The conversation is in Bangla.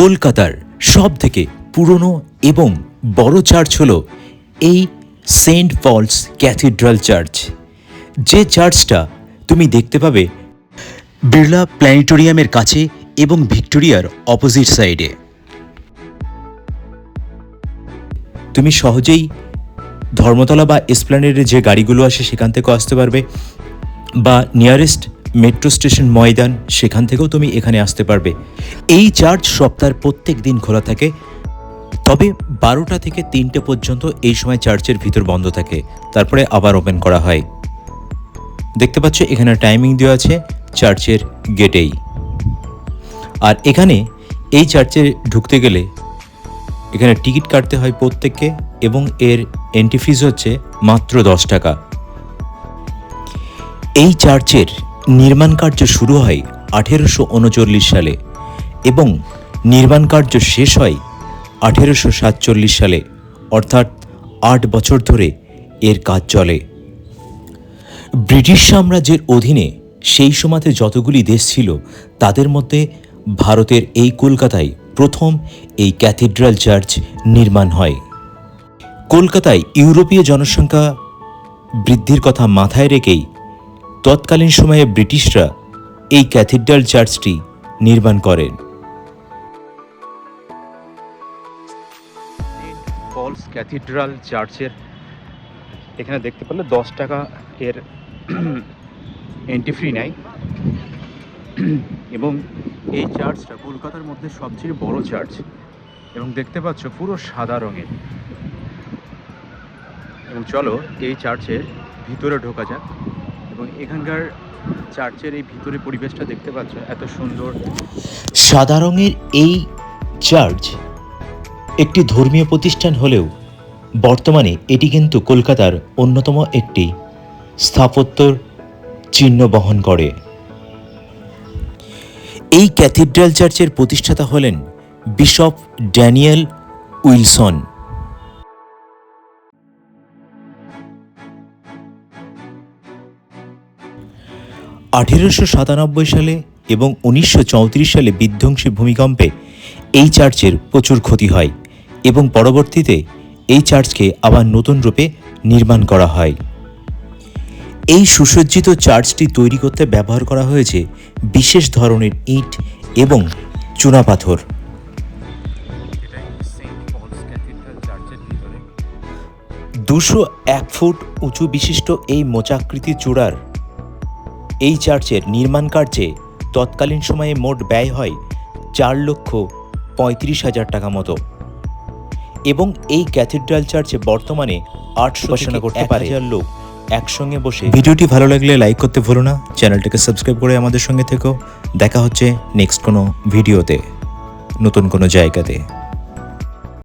কলকাতার সব থেকে পুরনো এবং বড় চার্চ হলো এই সেন্ট পলস ক্যাথিড্রাল চার্চ। যে চার্চটা তুমি দেখতে পাবে বিড়লা প্ল্যানেটোরিয়ামের কাছে এবং ভিক্টোরিয়ার অপোজিট সাইডে। তুমি সহজেই ধর্মতলা বা এসপ্ল্যানেডে যে গাড়িগুলো আসে সেখান থেকেও আসতে পারবে বা নিয়ারেস্ট মেট্রো স্টেশন ময়দান, সেখান থেকেও তুমি এখানে আসতে পারবে। এই চার্চ সপ্তাহের প্রত্যেক দিন খোলা থাকে। তবে বারোটা থেকে তিনটে পর্যন্ত এই সময় চার্চের ভিতর বন্ধ থাকে। তারপরে আবার ওপেন করা হয়। দেখতে পাচ্ছ, এখানে টাইমিং দেওয়া আছে চার্চের গেটেই আর এখানে এই চার্চে ঢুকতে গেলে এখানে টিকিট কাটতে হয় প্রত্যেককে এবং এর এন্ট্রি ফিজ হচ্ছে মাত্র দশ টাকা। এই চার্চের নির্মাণ কার্য শুরু হয় আঠেরোশো উনচল্লিশ সালে এবং নির্মাণ কার্য শেষ হয় আঠেরোশো সাতচল্লিশ সালে, অর্থাৎ আট বছর ধরে এর কাজ চলে। ব্রিটিশ সাম্রাজ্যের অধীনে সেই সময়তে যতগুলি দেশ ছিল, তাদের মধ্যে ভারতের এই কলকাতায় প্রথম এই ক্যাথিড্রাল চার্চ নির্মাণ হয়। কলকাতায় ইউরোপীয় জনসংখ্যা বৃদ্ধির কথা মাথায় রেখেই তৎকালীন সময়ে ব্রিটিশরা এই ক্যাথিড্রাল চার্চটি নির্মাণ করেন। ফলস ক্যাথিড্রাল চার্চের এখানে দেখতে পেলে দশ টাকা এর এন্ট্রি ফ্রি নেয়। এবং এই চার্চটা কলকাতার মধ্যে সবচেয়ে বড় চার্চ। এবং দেখতে পাচ্ছ পুরো সাদা রঙের। এবং চলো এই চার্চের ভিতরে ঢোকা যাক। এবং এখানকার চার্চের এই ভিতরে পরিবেশটা দেখতে পাচ্ছ, এত সুন্দর। সাদা রঙের এই চার্চ একটি ধর্মীয় প্রতিষ্ঠান হলেও বর্তমানে এটি কিন্তু কলকাতার অন্যতম একটি স্থাপত্যর চিহ্ন বহন করে। এই ক্যাথিড্রাল চার্চের প্রতিষ্ঠাতা হলেন বিশপ ড্যানিয়েল উইলসন। আঠেরোশো সাতানব্বই সালে এবং উনিশশো চৌত্রিশ সালে বিধ্বংসী ভূমিকম্পে এই চার্চের প্রচুর ক্ষতি হয় এবং পরবর্তীতে এই চার্চকে আবার নতুন রূপে নির্মাণ করা হয়। এই সুসজ্জিত চার্চটি তৈরি করতে ব্যবহার করা হয়েছে বিশেষ ধরনের ইট এবং চুনাপাথর দুশো এক ফুট উঁচু বিশিষ্ট এই মোচাকৃতি চূড়ার এই চার্চের নির্মাণ কার্যে তৎকালীন সময়ে মোট ব্যয় হয় চার লক্ষ পঁয়ত্রিশ হাজার টাকা মতো। এবং এই ক্যাথিড্রাল চার্চে বর্তমানে আটশো উপাসনা করতে পারে। লোক একসঙ্গে বসে ভিডিওটি ভালো লাগলে লাইক করতে ভুলো না। চ্যানেলটাকে সাবস্ক্রাইব করে আমাদের সঙ্গে থেকো। দেখা হচ্ছে নেক্সট কোনো ভিডিওতে নতুন কোনো জায়গাতে।